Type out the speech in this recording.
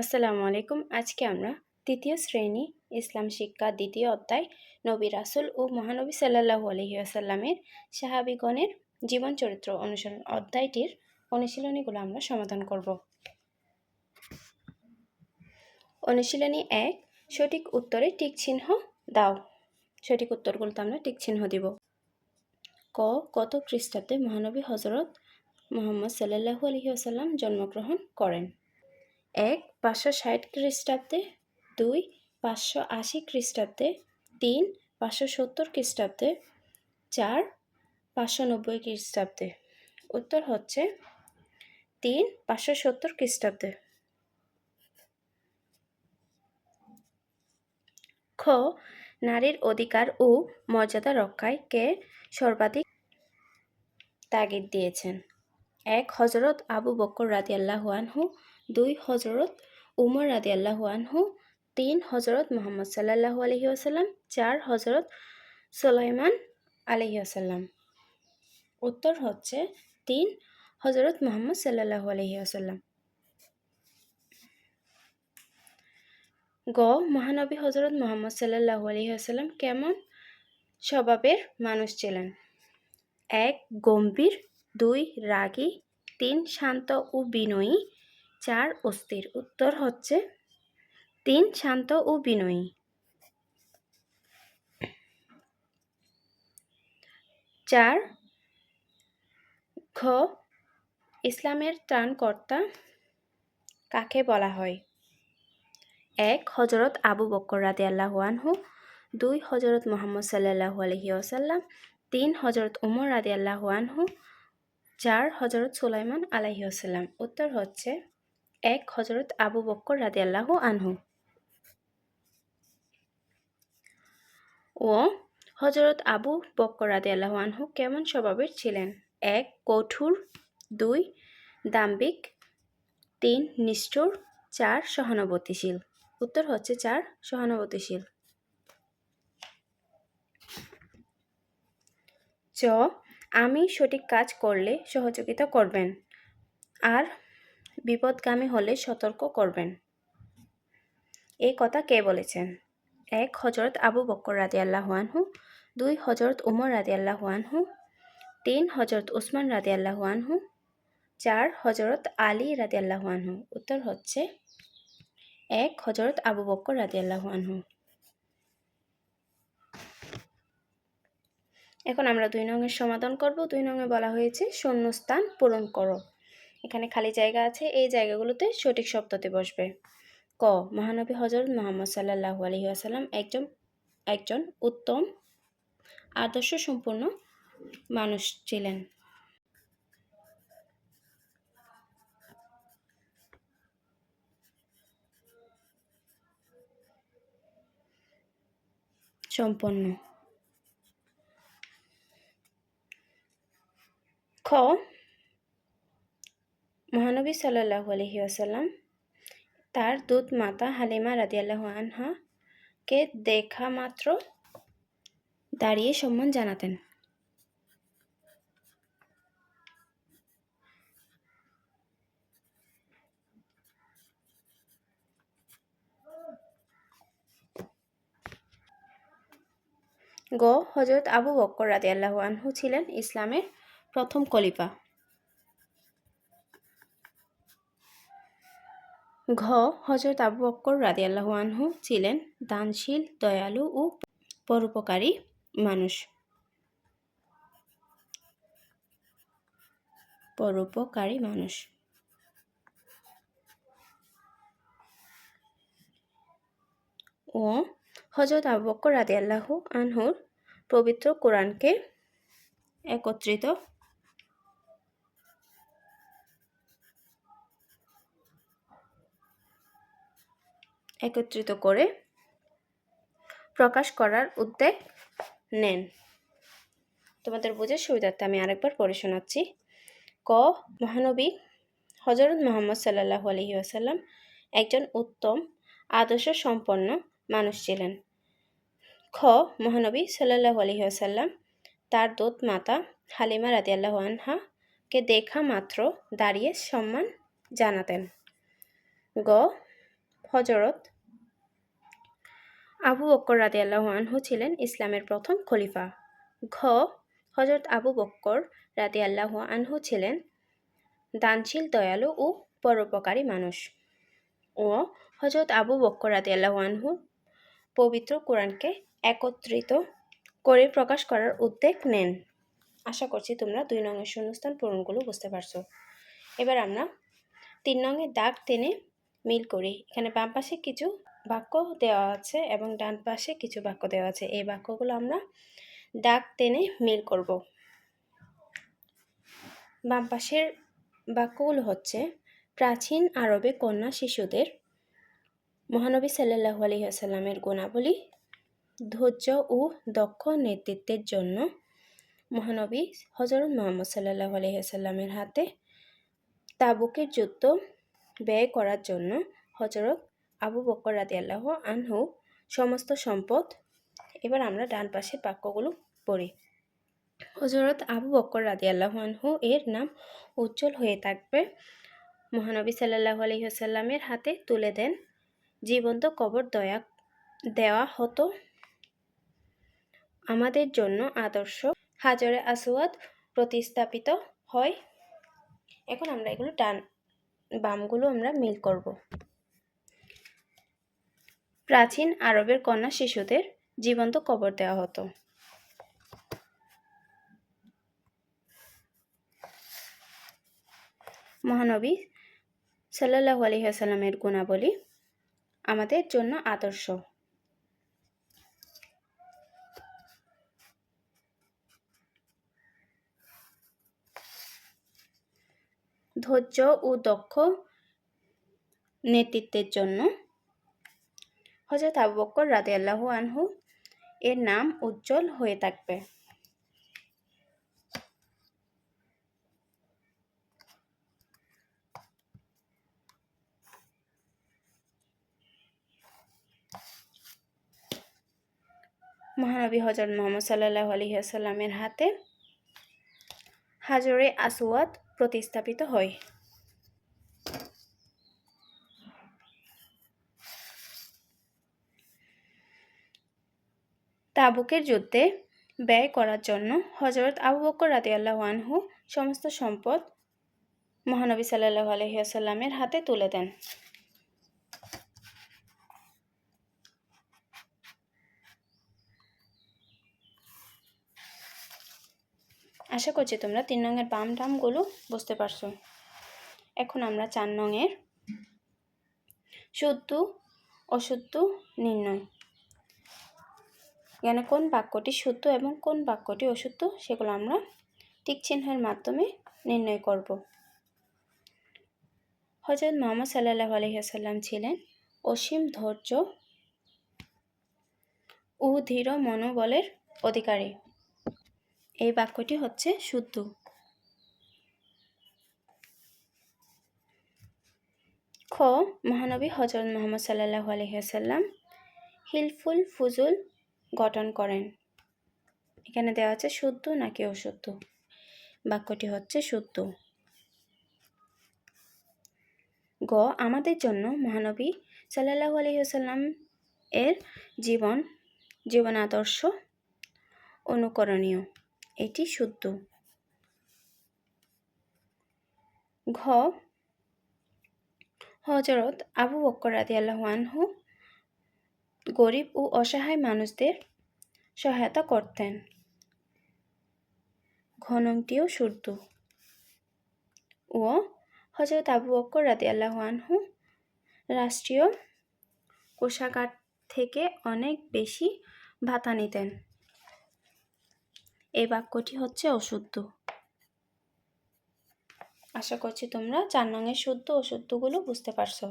আসসালামু আলাইকুম। আজকে আমরা তৃতীয় শ্রেণি ইসলাম শিক্ষা দ্বিতীয় অধ্যায় নবী রাসুল ও মহানবী সাল্লাহু আলহি আসাল্লামের সাহাবিগণের জীবন চরিত্র অনুসরণ অধ্যায়টির অনুশীলনীগুলো আমরা সমাধান করব। অনুশীলনী এক, সঠিক উত্তরে টিক চিহ্ন দাও। সঠিক উত্তরগুলোতে আমরা টিক চিহ্ন দিব। ক, কত খ্রিস্টাব্দে মহানবী হজরত মোহাম্মদ সাল্লাহু আলহি আসাল্লাম জন্মগ্রহণ করেন? এক পাঁচশো ষাট খ্রিস্টাব্দে, দুই পাঁচশো আশি খ্রিস্টাব্দে, তিন পাঁচশো সত্তর খ্রিস্টাব্দে, চার পাঁচশো নব্বই খ্রিস্টাব্দে। উত্তর হচ্ছে তিন পাঁচশো সত্তর খ্রিস্টাব্দে। খ নারীর অধিকার ও মর্যাদা রক্ষায় কে সর্বাধিক তাগিদ দিয়েছেন? এক হজরত আবু বকর রাদি আল্লাহ আনহু দুই হজরত উমর রাদি আল্লাহু আনহু, তিন হজরত মোহাম্মদ সাল্লাহু আলহি আসাল্লাম চার হজরত সোলাইমান আলহি আসাল্লাম উত্তর হচ্ছে তিন হজরত মোহাম্মদ সাল্লাহু আলহি আসাল্লাম গ মহানবী হজরত মোহাম্মদ সাল্লাহু আলহি আসাল্লাম কেমন স্বভাবের মানুষ ছিলেন? এক, গম্ভীর, দুই, রাগী, তিন, শান্ত ও বিনয়ী চার অস্থির। উত্তর হচ্ছে তিন, শান্ত ও বিনয়ী। চার, ঘ, ইসলামের ত্রাণকর্তা কাকে বলা হয়? এক হজরত আবু বক্কর রাতে আল্লাহ আনহু। দুই হজরত মোহাম্মদ সাল্লাহ আলহি আসাল্লাম তিন হজরত উমর রাদে আল্লাহ আনহু। চার হজরত সুলাইমান আলাহি আসাল্লাম উত্তর হচ্ছে এক হজরত আবু বক্কর রাদি আল্লাহ আনহু। ও হজরত আবু বক্কর রাদি আল্লাহ আনহু কেমন স্বভাবের ছিলেন? এক, কঠোর। দুই দাম্বিক তিন, নিষ্ঠুর। চার, সহানুভূতিশীল। উত্তর হচ্ছে চার, সহানুভূতিশীল। চ, আমি সঠিক কাজ করলে সহযোগিতা করবেন। আর বিপদগামী হলে সতর্ক করবেন। এই কথা কে বলেছেন? এক হজরত আবু বক্কর রাজি আল্লাহানহু দুই হজরত উমর রাজি আল্লাহানহু তিন হজরত উসমান রাজি আল্লাহানহু চার হজরত আলী রাজি আল্লাহানহু উত্তর হচ্ছে এক হজরত আবু বক্কর রাজি আল্লাহানহু এখন আমরা দুই নঙের সমাধান করব। দুই নঙে বলা হয়েছে, শূন্যস্থান পূরণ করো। এখানে খালি জায়গা আছে, এই জায়গাগুলোতে সঠিক শব্দতে বসবে। ক, মহানবী হজরত মোহাম্মদ সাল্লাহ আলহি আসাল্লাম একজন একজন উত্তম, আদর্শ সম্পূর্ণ মানুষ ছিলেন। সম্পন্ন। খ মহানবী সাল্লাহ আলহি আসাল্লাম তার দুধ মাতা হালিমা রাদিয়াল্লাহ আনহাকে দেখা মাত্র দাঁড়িয়ে সম্মান জানাতেন। গ হজরত আবু বক্কর রাদি আল্লাহ আনহু ছিলেন ইসলামের প্রথম কলিফা ঘ হজরত আবু বক্কর রাদি আনহু ছিলেন দানশীল, দয়ালু ও পরোপকারী মানুষ। পরোপকারী মানুষ। ও হজরত আবু বক্কর আল্লাহ আনহুর পবিত্র কোরআনকে একত্রিত একত্রিত করে প্রকাশ করার উদ্যোগ নেন। তোমাদের বোঝার সুবিধার্থে আমি আরেকবার পড়ে শোনাচ্ছি। ক, মহানবী হজরত মোহাম্মদ সাল্লাহ আলহি আসাল্লাম একজন উত্তম, আদর্শ সম্পন্ন মানুষ ছিলেন। খ, মহানবী সাল্লাহ আলহি আসাল্লাম তার দোত মাতা হালিমা রাদিয়াল্লাহ আনহাকে দেখা মাত্র দাঁড়িয়ে সম্মান জানাতেন। গ হজরত আবু বক্কর আল্লাহ আনহু ছিলেন ইসলামের প্রথম খলিফা। ঘ. হজরত আবু বক্কর রাদি আল্লাহ আনহু ছিলেন দানশীল, দয়ালু ও পরোপকারী মানুষ। ও. হজরত আবু বক্কর রাদি আল্লাহ আনহু পবিত্র কোরআনকে একত্রিত করে প্রকাশ করার উদ্যোগ নেন। আশা করছি তোমরা দুই নঙের শূন্যস্থান পূরণগুলো বুঝতে পারছ। এবার আমরা তিন নঙের দাগ টেনে মিল করি। এখানে বাম পাশে কিছু বাক্য দেওয়া আছে এবং ডান পাশে কিছু বাক্য দেওয়া আছে। এই বাক্যগুলো আমরা ডাক টেনে মিল করব। বাম পাশের বাক্যগুলো হচ্ছে, প্রাচীন আরবে কন্যা শিশুদের মহানবী সাল্লাহ আলহিহাসাল্লামের গুণাবলী, ধৈর্য ও দক্ষ নেতৃত্বের জন্য মহানবী হজরত মোহাম্মদ সাল্লাহ আলহিহাসাল্লামের হাতে তাবুকের যুদ্ধ ব্যয় করার জন্য হজরত আবু বকর রাদি আল্লাহ আনহু সমস্ত সম্পদ। এবার আমরা ডান পাশের বাক্যগুলো পড়ি। হজরত আবু বকর রাদি আল্লাহ আনহু এর নাম উজ্জ্বল হয়ে থাকবে। মহানবী সাল্লাহ আলহিহাসাল্লামের হাতে তুলে দেন। জীবন্ত কবর দয়া, দেওয়া হতো আমাদের জন্য আদর্শ। হাজরে আসওয়াদ প্রতিস্থাপিত হয়। এখন আমরা এগুলো ডান বামগুলো আমরা মিল করব। প্রাচীন আরবের কন্যা শিশুদের জীবন্ত কবর দেওয়া হতো। মহানবী সাল্লাহ আলহিহাসাল্লামের গুণাবলী আমাদের জন্য আদর্শ। ধৈর্য ও দক্ষ নেতৃত্বের জন্য হজরত আবু বক্কর রাদে আল্লাহু আনহু এর নাম উজ্জ্বল হয়ে থাকবে। মহানবী হজরত মোহাম্মদ সাল্লাহ আলহিহাসাল্লামের হাতে হাজরে আসওয়াদ প্রতিস্থাপিত হয়। তাবুকের যুদ্ধে ব্যয় করার জন্য হজরত আবু বকর রাতে আল্লাহ আনহু সমস্ত সম্পদ মহানবী সাল্লাহ আলহিহাসাল্লামের হাতে তুলে দেন। আশা করছি তোমরা তিন রঙের বাম টামগুলো বুঝতে পারছ। এখন আমরা চার রঙের শুদ্ধ, অশুদ্ধ, নির্ণয়। এখানে কোন বাক্যটি শুদ্ধ এবং কোন বাক্যটি অশুদ্ধ সেগুলো আমরা টিক চিহ্নের মাধ্যমে নির্ণয় করব। হজরত মোহাম্মদ সাল্লাহ আলহিহাসাল্লাম ছিলেন অসীম ধৈর্য ও ধীর মনোবলের অধিকারী। এই বাক্যটি হচ্ছে শুদ্ধ। খ, মহানবী হজরত মোহাম্মদ সাল্লাহ আলহিহাসাল্লাম হিলফুল ফুজুল গঠন করেন। এখানে দেওয়া আছে শুদ্ধ নাকি অশুদ্ধ? বাক্যটি হচ্ছে শুদ্ধ। গ, আমাদের জন্য মহানবী সাল্লাহু আলহিহাসাল্লাম এর জীবন জীবন আদর্শ অনুকরণীয়। এটি শুদ্ধ। ঘ হজরত আবু বক্কর রাদি আল্লাহানহু গরিব ও অসহায় মানুষদের সহায়তা করতেন। ঘনংটিও শুদ্ধ। ও হজরত আবু বক্কর রাদি আল্লাহানহু রাষ্ট্রীয় কোষাগার থেকে অনেক বেশি ভাতা নিতেন। এই বাক্যটি হচ্ছে অশুদ্ধ। আশা করছি তোমরা চার নঙের শুদ্ধ অশুদ্ধগুলো বুঝতে পারছ।